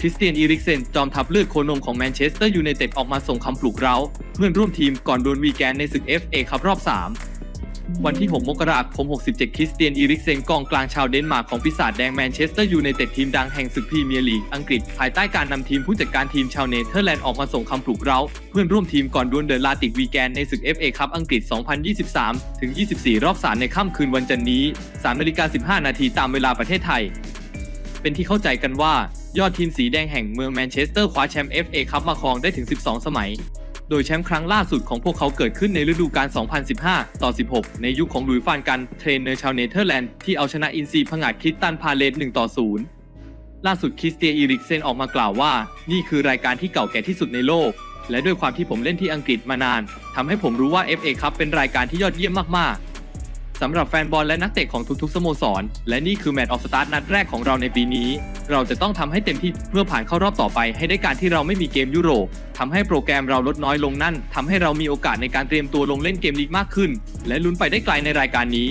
คริสเตียนอีริกเซนจอมทัพเลือดโคนมของแมนเชสเตอร์ยูไนเต็ดออกมาส่งคำปลุกเร้า เพื่อนร่วมทีมก่อนโดนวีแกนในศึก FA ครับรอบ 3 วันที่ 6 มกราคม 67 คริสเตียนอีริกเซนกองกลางชาวเดนมาร์กของปีศาจแดงแมนเชสเตอร์ยูไนเต็ดทีมดังแห่งศึกพรีเมียร์ลีกอังกฤษ ภายใต้การนำทีมผู้จัดการทีมชาวเนเธอร์แลนด์ออกมาส่งคำปลุกเร้า เพื่อนร่วมทีมก่อนดวลเดอะลาติกวีแกนในศึก FA คัพอังกฤษ 2023 ถึง 24 รอบ 3 ในค่ำคืนวันจันทร์นี้3นาฬิกา15 นาทีตามเวลาประเทศไทย เป็นที่เข้าใจกันว่า ยอดทีมสีแดงแห่งเมืองแมนเชสเตอร์คว้าแชมป์ FA คัพมาครองได้ถึง 12 สมัย โดยแชมป์ครั้งล่าสุดของพวกเขาเกิดขึ้นในฤดูกาล 2015 ต่อ 16 ในยุคของหลุยส์ฟานกันเทรนเนอร์ชาวเนเธอร์แลนด์ที่เอาชนะอินซีผงาดคิสตันพาเลต1ต่อ 0 ล่าสุดคริสเตียอีริกเซนออกมากล่าวว่า นี่คือรายการที่เก่าแก่ที่สุดในโลก และด้วยความที่ผมเล่นที่อังกฤษมานานทำให้ผมรู้ว่า FA คัพเป็นรายการที่ยอดเยี่ยมมากๆ สำหรับแฟนบอลและนักเตะของทุกๆสโมสร และนี่คือแมตช์ออฟสตาร์นัดแรกของเราในปีนี้ เราจะต้องทำให้เต็มที่เพื่อผ่านเข้ารอบต่อไป ให้ได้การที่เราไม่มีเกมยุโรปทำให้โปรแกรมเราลดน้อยลงนั่นทำให้เรามีโอกาสในการเตรียมตัวลงเล่นเกมลีกมากขึ้น และลุ้นไปได้ไกลในรายการนี้